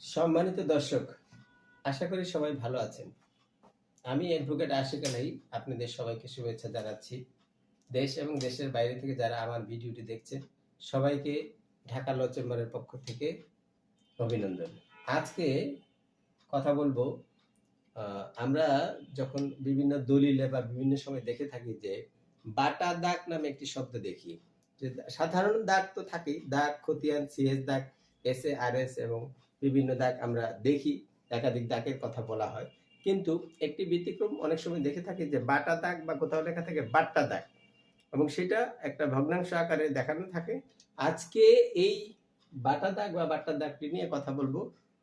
সম্মানিত দর্শক, আশা করি সবাই ভালো আছেন। আমি অ্যাডভোকেট আশিক আলাই, আপনাদের সবাইকে শুভেচ্ছা জানাচ্ছি। দেশ এবং দেশের বাইরে থেকে যারা আমার ভিডিওটি দেখছেন, সবাইকে ঢাকা ল চেম্বারের পক্ষ থেকে অভিনন্দন। আজকে কথা বলব আমরা যখন বিভিন্ন দলিলে বা বিভিন্ন সময় দেখে থাকি যে বাটা দাগ নামে একটি শব্দ দেখি, যে সাধারণ দাগ তো থাকেই, দাগ, খতিয়ান, সিএস দাগ এস এ আর এস এবং বিভিন্ন দাগ আমরা দেখি, একাধিক দাগের কথা বলা হয়। কিন্তু একটি ব্যতিক্রম অনেক সময় দেখে থাকি যে বাটা দাগ বা কোথাও লেখা থাকে বাট্টা দাগ। এবং সেটা একটা ভগ্নাংশ আকারে দেখানো থাকে। আজকে এই বাটা দাগ বা বাট্টা দাগটি নিয়ে কথা বলব।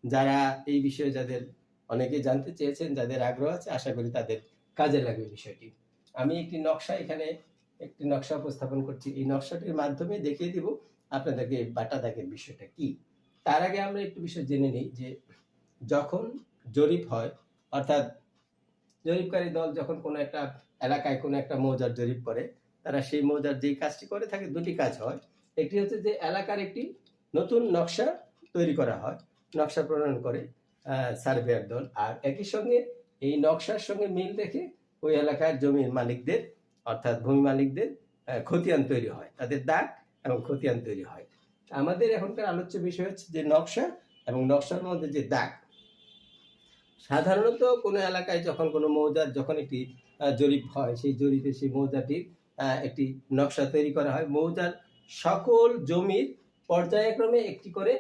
যারা এই বিষয়ে যাদের অনেকে জানতে চেয়েছেন, যাদের আগ্রহ আছে, আশা করি তাদের কাজে লাগবে বিষয়টি। আমি একটি নকশা এখানে একটি নকশা উপস্থাপন করছি। এই নকশাটির মাধ্যমে দেখিয়ে দিব আপনাদেরকে বাটা দাগের বিষয়টা কি। তার আগে আমরা একটু বিষয় জেনে নিই যে যখন জরিপ হয়, অর্থাৎ জরিপকারী দল যখন কোনো একটা এলাকায় কোনো একটা মৌজার জরিপ করে, তারা সেই মৌজার যেই কাজটি করে থাকে, দুটি কাজ হয়। একটি হচ্ছে যে এলাকার একটি নতুন নকশা তৈরি করা হয়, নকশা প্রণয়ন করে সার্ভেয়ার দল। আর একই সঙ্গে এই নকশার সঙ্গে মিল রেখে ওই এলাকার জমির মালিকদের, অর্থাৎ ভূমি মালিকদের খতিয়ান তৈরি হয়। তাদের দাগ এবং খতিয়ান তৈরি হয়। আমাদের এখনকার আলোচ্য বিষয় হচ্ছে যে নকশা এবং নকশার মধ্যে যে দাগ। সাধারণত কোনো এলাকায় যখন কোনো মৌজার যখন একটি জরিপ হয়, সেই জরিপে সেই মৌজাটির একটি নকশা তৈরি করা হয়। মৌজার সকল জমির পর্যায়ক্রমে একটি করে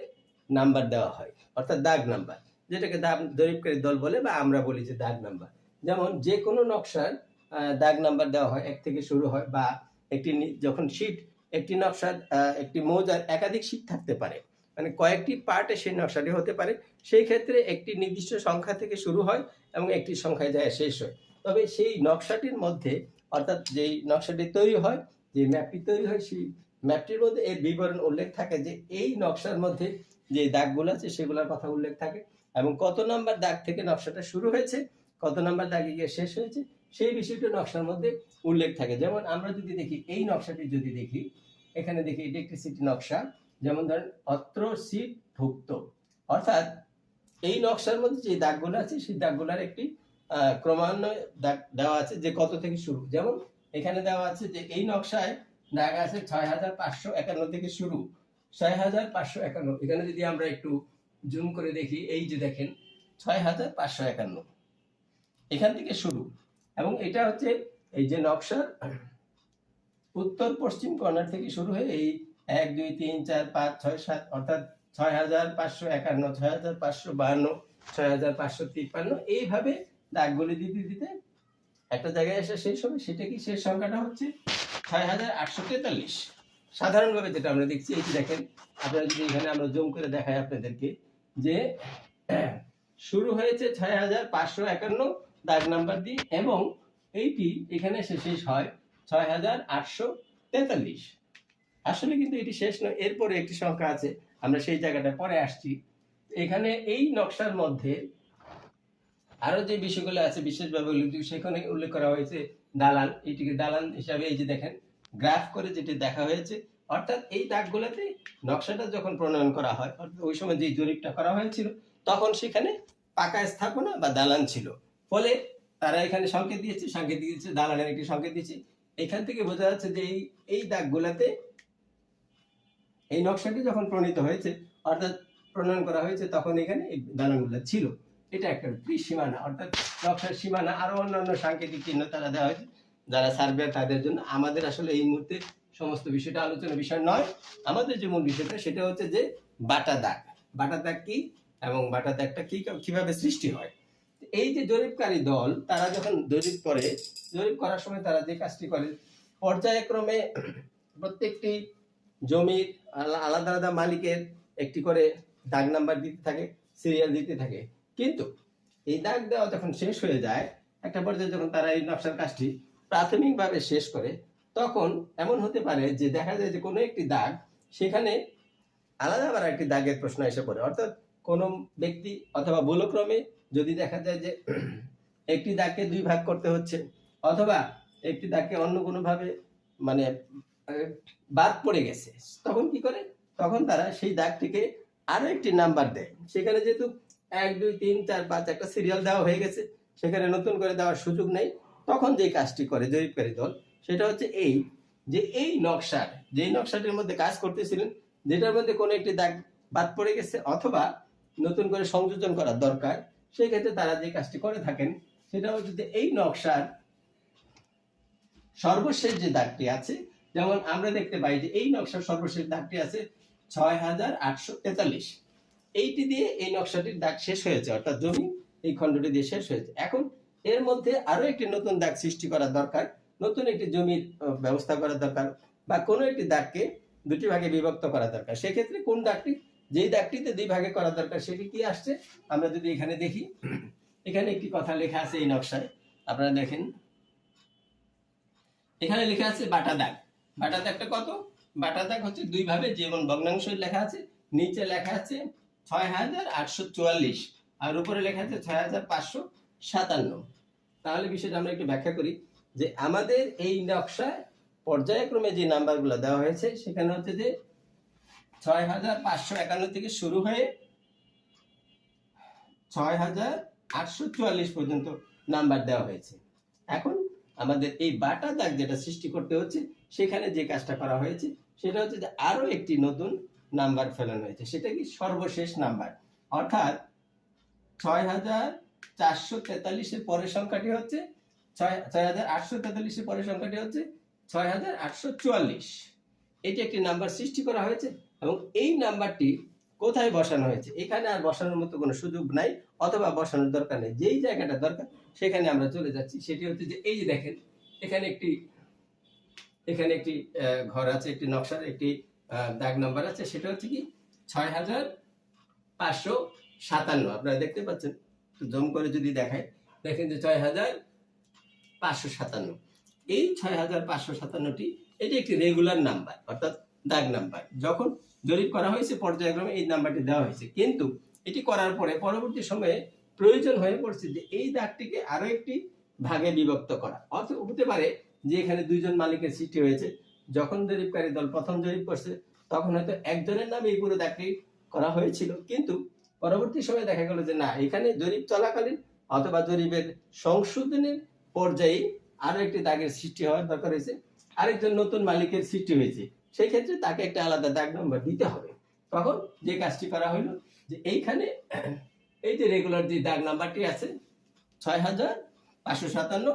নাম্বার দেওয়া হয়, অর্থাৎ দাগ নাম্বার, যেটাকে দাগ, জরিপকারী দল বলে বা আমরা বলি যে দাগ নাম্বার। যেমন যে কোনো নকশার দাগ নাম্বার দেওয়া হয়, এক থেকে শুরু হয় বা একটি যখন শীট একটি নকশার একটি মৌজার একাধিক শীট থাকতে পারে। মানে কয়েকটি পার্টে সেই নকশাটি হতে পারে। সেই ক্ষেত্রে একটি নির্দিষ্ট সংখ্যা থেকে শুরু হয় এবং একটি সংখ্যায় যায় শেষ হয়। তবে সেই নকশাটির মধ্যে, অর্থাৎ যেই নকশাটি তৈরি হয়, যে ম্যাপটি তৈরি হয়, সেই ম্যাপটির মধ্যে এর বিবরণ উল্লেখ থাকে যে এই নকশার মধ্যে যে দাগগুলো আছে, সেগুলোর কথা উল্লেখ থাকে এবং কত নম্বর দাগ থেকে নকশাটা শুরু হয়েছে, কত নম্বর দাগে গিয়ে শেষ হয়েছে সেই বিষয়টি নকশার মধ্যে উল্লেখ থাকে। যেমন আমরা যদি দেখি, এই নকশাটি যদি দেখি, এখানে দেখি ইলেকট্রিসিটি নকশা। যেমন ধরেন, অত্র সিট ভুক্ত। অর্থাৎ এই নকশার মধ্যে যে দাগগুলো আছে, সেই দাগগুলোর একটি ক্রমান্বয়ে দাগ দেওয়া আছে যে কত থেকে শুরু। যেমন এখানে দেওয়া আছে যে এই নকশায় দাগ আছে ছয় হাজার পাঁচশো একান্ন থেকে শুরু। ছয় হাজার পাঁচশো একান্ন। এখানে যদি আমরা একটু জুম করে দেখি, এই যে দেখেন, ছয় হাজার পাঁচশো একান্ন। এখান থেকে শুরু। এবং এটা হচ্ছে এই যে নকশার উত্তর পশ্চিম কর্নার থেকে শুরু হয়ে এই এক, দুই, তিন, চার, পাঁচ, ছয়, সাত, অর্থাৎ ছয় হাজার পাঁচশো একান্ন, ছয় হাজার পাঁচশো বাহান্ন ছয় হাজার পাঁচশো তিপ্পান্ন, এইভাবে দাগগুলি দিতে দিতে একটা জায়গায় এসে শেষ হবে। সেটা কি শেষ সংখ্যাটা হচ্ছে? ছয় হাজার আটশো তেতাল্লিশ। সাধারণভাবে যেটা আমরা দেখছি, এই দেখেন, আপনারা যদি এখানে আমরা জুম করে দেখাই আপনাদেরকে, যে শুরু হয়েছে ছয় হাজার পাঁচশো একান্ন দাগ নাম্বার দিয়ে এবং এইটি এখানে এসে শেষ হয় ছয় হাজার আটশো তেতাল্লিশ। আসলে কিন্তু এটি শেষ নয়, এরপরে একটি সংখ্যা আছে, আমরা সেই জায়গাটা পরে আসছি। এখানে এই নকশার মধ্যে আরও যে বিষয়গুলো আছে, বিশেষভাবে উল্লেখ সেখানে উল্লেখ করা হয়েছে দালান এটিকে দালান হিসাবে এই যে দেখেন, গ্রাফ করে যেটি দেখা হয়েছে, অর্থাৎ এই দাগগুলোতে নকশাটা যখন প্রণয়ন করা হয় ওই সময় যে জরিপটা করা হয়েছিল, তখন সেখানে পাকা স্থাপনা বা দালান ছিল। ফলে তারা এখানে সংকেত দিয়েছে সংকেত দিয়েছে, দালালের একটি সংকেত দিয়েছে। এখান থেকে বোঝা যাচ্ছে যে এই এই দাগগুলাতে এই নকশাটি যখন প্রণীত হয়েছে, অর্থাৎ প্রণয়ন করা হয়েছে, তখন এখানে এই দালানগুলো ছিল। এটা একটা সীমানা অর্থাৎ নকশার সীমানা, আরও অন্যান্য সাংকেতিক চিহ্ন তারা দেওয়া হয়েছে, যারা সার্ভে তাদের জন্য। আমাদের আসলে এই মুহূর্তে সমস্ত বিষয়টা আলোচনার বিষয় নয়। আমাদের যে মূল বিষয়টা, সেটা হচ্ছে যে বাটা দাগ। বাটা দাগ কি এবং বাটা দাগটা কি, কীভাবে সৃষ্টি হয়? এই যে জরিপকারী দল, তারা যখন জরিপ করে, জরিপ করার সময় তারা যে কাজটি করে, পর্যায়ক্রমে প্রত্যেকটি জমির আলাদা আলাদা মালিকের একটি করে দাগ নাম্বার দিতে থাকে সিরিয়াল দিতে থাকে। কিন্তু এই দাগ দেওয়া যখন শেষ হয়ে যায়, একটা পর্যায়ে যখন তারা এই নকশার কাজটি প্রাথমিকভাবে শেষ করে, তখন এমন হতে পারে যে দেখা যায় যে কোনো একটি দাগ সেখানে আলাদা আবার একটি দাগের প্রশ্ন এসে পড়ে। অর্থাৎ কোনো ব্যক্তি অথবা ভুলক্রমে যদি দেখা যায় যে একটি দাগকে দুই ভাগ করতে হচ্ছে, অথবা একটি দাগকে অন্য কোনোভাবে মানে বাদ পড়ে গেছে, তখন কি করে? তখন তারা সেই দাগটিকে আরও একটি নাম্বার দেয়। সেখানে যেহেতু এক, দুই, তিন, চার, পাঁচ একটা সিরিয়াল দেওয়া হয়ে গেছে, সেখানে নতুন করে দেওয়ার সুযোগ নেই, তখন যে কাজটি করে জরিপকারী দল, সেটা হচ্ছে এই যে এই নকশার, যেই নকশাটির মধ্যে কাজ করতেছিলেন, যেটার মধ্যে কোনো একটি দাগ বাদ পড়ে গেছে, অথবা নতুন করে সংযোজন করা দরকার সেই ক্ষেত্রে তারা যে কাজটি করে থাকেন সেটা হচ্ছে যে এই নকশার সর্বশেষ যে দাগটি আছে, যেমন আমরা দেখতে পাই যে এই নকশার সর্বশেষ দাগটি আছে ছয় হাজার আটশো তেতাল্লিশ। এইটি দিয়ে এই নকশাটির দাগ শেষ হয়েছে, অর্থাৎ জমি এই খণ্ডটি দিয়ে শেষ হয়েছে। এখন এর মধ্যে আরও একটি নতুন দাগ সৃষ্টি করা দরকার, নতুন একটি জমির ব্যবস্থা করা দরকার বা কোনো একটি দাগকে দুটি ভাগে বিভক্ত করা দরকার। সেক্ষেত্রে কোন দাগটি যেই দাগটিতে দুই ভাগে করা দরকার, সেটি কি আসছে? আমরা যদি এখানে দেখি, এখানে একটি কথা লেখা আছে এই নকশায়। আপনারা দেখেন। এখানে লেখা আছে বাটা দাগ। বাটা দাগটা কত? বাটা দাগ হচ্ছে দুই ভাবে যেমন ভগ্নাংশ লেখা আছে, নিচে লেখা আছে ছয় হাজার আটশো চুয়াল্লিশ, আর উপরে লেখা আছে ছয় হাজার পাঁচশো সাতান্ন। তাহলে বিষয়টা আমরা একটু ব্যাখ্যা করি যে আমাদের এই নকশায় পর্যায়ক্রমে যে নাম্বারগুলো দেওয়া হয়েছে, সেখানে হচ্ছে যে ছয় হাজার পাঁচশো একান্ন থেকে শুরু হয়ে ছয় হাজার আটশো চুয়াল্লিশ পর্যন্ত নাম্বার দেওয়া হয়েছে। এখন আমাদের এই বাটা দাগ যেটা সৃষ্টি করতে হচ্ছে, সেখানে যে কাজটা করা হয়েছে, সেটা হচ্ছে যে আরও একটি নতুন নাম্বার ফেলানো হয়েছে। সেটা কি সর্বশেষ নাম্বার? অর্থাৎ ছয় হাজার চারশো তেতাল্লিশের পরের সংখ্যাটি হচ্ছে, ছয় ছয় হাজার আটশো তেতাল্লিশের পরের সংখ্যাটি হচ্ছে ছয় হাজার আটশো চুয়াল্লিশ। এটি একটি নাম্বার সৃষ্টি করা হয়েছে। এবং এই নাম্বারটি কোথায় বসানো হয়েছে? এখানে আর বসানোর মতো কোনো সুযোগ নাই, অথবা বসানোর দরকার নেই। যেই জায়গাটা দরকার, সেখানে আমরা চলে যাচ্ছি। সেটি হচ্ছে যে, এই যে দেখেন, এখানে একটি এখানে একটি ঘর আছে, একটি নকশার, একটি দাগ নাম্বার আছে। সেটা হচ্ছে কি, ছয় হাজার পাঁচশো সাতান্ন। আপনারা দেখতে পাচ্ছেন জম করে যদি দেখায় দেখেন যে ছয় হাজার পাঁচশো সাতান্ন। এই ছয় হাজার পাঁচশো সাতান্নটি, এটি একটি রেগুলার নাম্বার অর্থাৎ দাগ নাম্বার। যখন জরিপ করা হয়েছে, পর্যায়ক্রমে এই নাম্বারটি দেওয়া হয়েছে। কিন্তু এটি করার পরে পরবর্তী সময়ে প্রয়োজন হয়ে পড়ছে যে এই দাগটিকে আরও একটি ভাগে বিভক্ত করা। অথবা হতে পারে যে এখানে দুইজন মালিকের সৃষ্টি হয়েছে। যখন জরিপকারী দল প্রথম জরিপ করছে, তখন হয়তো একজনের নামে এই পুরো দাগটি করা হয়েছিল। কিন্তু পরবর্তী সময়ে দেখা গেল যে না, এখানে জরিপ চলাকালীন অথবা জরিপের সংশোধনের পর্যায়ে আরও একটি দাগের সৃষ্টি হওয়ার দরকার হয়েছে। আরেকজন নতুন মালিকের সৃষ্টি হয়েছে। সেই ক্ষেত্রে তাকে একটা আলাদা দাগ নম্বর দিতে হবে। তখন যে কাজটি করা হলো যে এইখানে এই যে রেগুলার যে দাগ নাম্বারটি আছে, ছয় হাজার পাঁচশো সাতান্ন,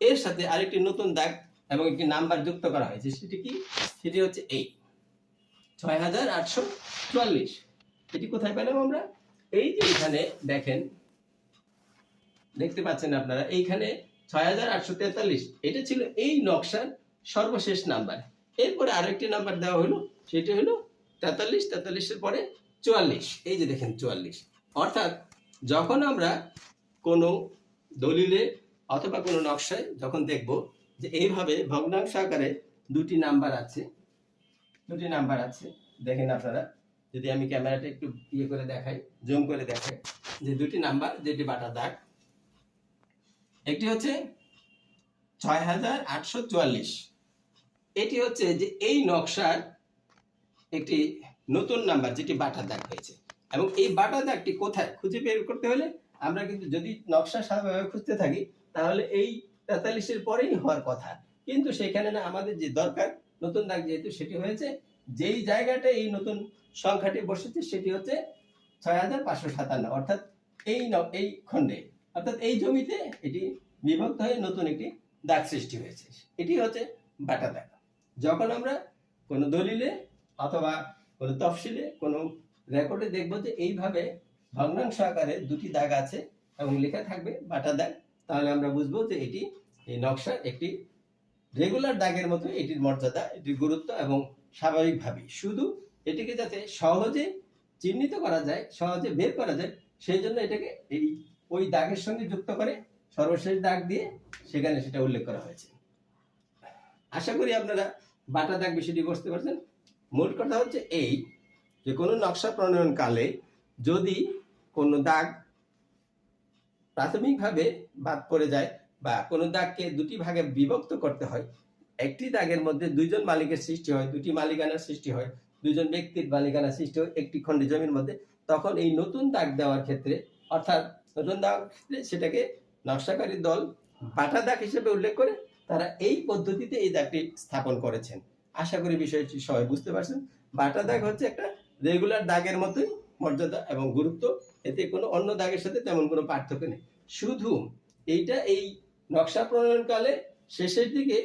এর সাথে আরেকটি নতুন দাগ এবং একটি নাম্বার যুক্ত করা হয়েছে, সেটি কি? সেটি হচ্ছে এই। ছয় হাজার আটশো চুয়াল্লিশ। এটি কোথায় পেলাম আমরা? এই যে এখানে দেখেন, দেখতে পাচ্ছেন আপনারা, এইখানে ছয় হাজার আটশো তেতাল্লিশ, এটা ছিল এই নকশার সর্বশেষ নাম্বার এরপরে আরেকটি নাম্বার দেওয়া হলো, সেটি হলো তেতাল্লিশ, তেতাল্লিশের পরে চুয়াল্লিশ। এই যে দেখেন চুয়াল্লিশ। অর্থাৎ যখন আমরা কোনো দলিলে অথবা কোনো নকশায় যখন দেখব যে এইভাবে ভগ্নাংশ আকারে দুটি নাম্বার আছে, দুটি নাম্বার আছে, দেখেন আপনারা, যদি আমি ক্যামেরাটা একটু ইয়ে করে দেখাই, জুম করে দেখাই, যে দুটি নাম্বার যেটি বাটা দাগ, একটি হচ্ছে ছয় হাজার আটশো চুয়াল্লিশ। এটি হচ্ছে যে এই নকশার একটি নতুন নাম্বার যেটি বাটা দাগ হয়েছে। এবং এই বাটা দাগটি কোথায় খুঁজে বের করতে হলে আমরা কিন্তু যদি নকশা সাধারণভাবে খুঁজতে থাকি, তাহলে এই তেতাল্লিশের পরেই হওয়ার কথা। কিন্তু সেখানে না আমাদের যে দরকার, নতুন দাগ যেহেতু সেটি হয়েছে, যেই জায়গাটা এই নতুন সংখ্যাটি বসেছে সেটি হচ্ছে ছয় হাজার পাঁচশো সাতান্ন। অর্থাৎ এই এই খণ্ডে। অর্থাৎ এই জমিতে এটি বিভক্ত হয়ে নতুন একটি দাগ সৃষ্টি হয়েছে। এটি হচ্ছে বাটা দাগ। যখন আমরা কোনো দলিলে অথবা কোনো তফসিলে কোনো রেকর্ডে দেখব যে এইভাবে ভগ্নাংশ আকারে দুটি দাগ আছে এবং লেখা থাকবে বাটা দাগ, তাহলে আমরা বুঝব যে এটি এই নকশা একটি রেগুলার দাগের মতো এটির মর্যাদা, এটির গুরুত্ব এবং স্বাভাবিকভাবে শুধু এটিকে যাতে সহজে চিহ্নিত করা যায়, সহজে বের করা যায়, সেই জন্য এটাকে এই ওই দাগের সঙ্গে যুক্ত করে সর্বশেষ দাগ দিয়ে সেখানে সেটা উল্লেখ করা হয়েছে। আশা করি আপনারা বাটা দাগ বিষয়টি বুঝতে পারছেন? মূল কথা হচ্ছে এই যে কোনো নকশা প্রণয়নকালে যদি কোনো দাগ প্রাথমিকভাবে বাদ পড়ে যায় বা কোনো দাগকে দুটি ভাগে বিভক্ত করতে হয়, একটি দাগের মধ্যে দুইজন মালিকের সৃষ্টি হয়, দুটি মালিকানার সৃষ্টি হয় দুজন ব্যক্তির মালিকানা সৃষ্টি হয় একটি খণ্ডে জমির মধ্যে, তখন এই নতুন দাগ দেওয়ার ক্ষেত্রে, অর্থাৎ নতুন দাগ সেটাকে নকশাকারী দল বাটা দাগ হিসেবে উল্লেখ করে তারা এই পদ্ধতিতে এই দাগটি স্থাপন করেছেন। আশা করি বিষয়টি সবাই বুঝতে পারছেন। বাটা দাগ হচ্ছে একটা রেগুলার দাগের মতোই মর্যাদা এবং গুরুত্ব। এতে কোনো অন্য দাগের সাথে তেমন কোনো পার্থক্য নেই। শুধু এইটা এই নকশা প্রণয়নকালে শেষের দিকে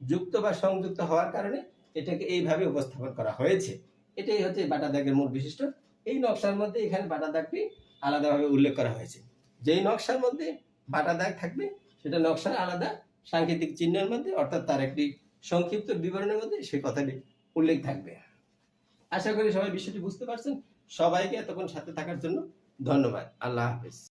যুক্ত বা সংযুক্ত হওয়ার কারণে এটাকে এইভাবে উপস্থাপন করা হয়েছে। এটাই হচ্ছে বাটা দাগের মূল বিশিষ্ট এই নকশার মধ্যে এখানে বাটা দাগটি আলাদাভাবে উল্লেখ করা হয়েছে। যেই নকশার মধ্যে বাটা দাগ থাকবে, সেটা নকশার আলাদা সাংকেতিক চিহ্নের মধ্যে, অর্থাৎ তার একটি সংক্ষিপ্ত বিবরণের মধ্যে সেই কথাটি উল্লেখ থাকবে। আশা করি সবাই বিষয়টি বুঝতে পারছেন। সবাইকে এতক্ষণ সাথে থাকার জন্য ধন্যবাদ। আল্লাহ হাফেজ।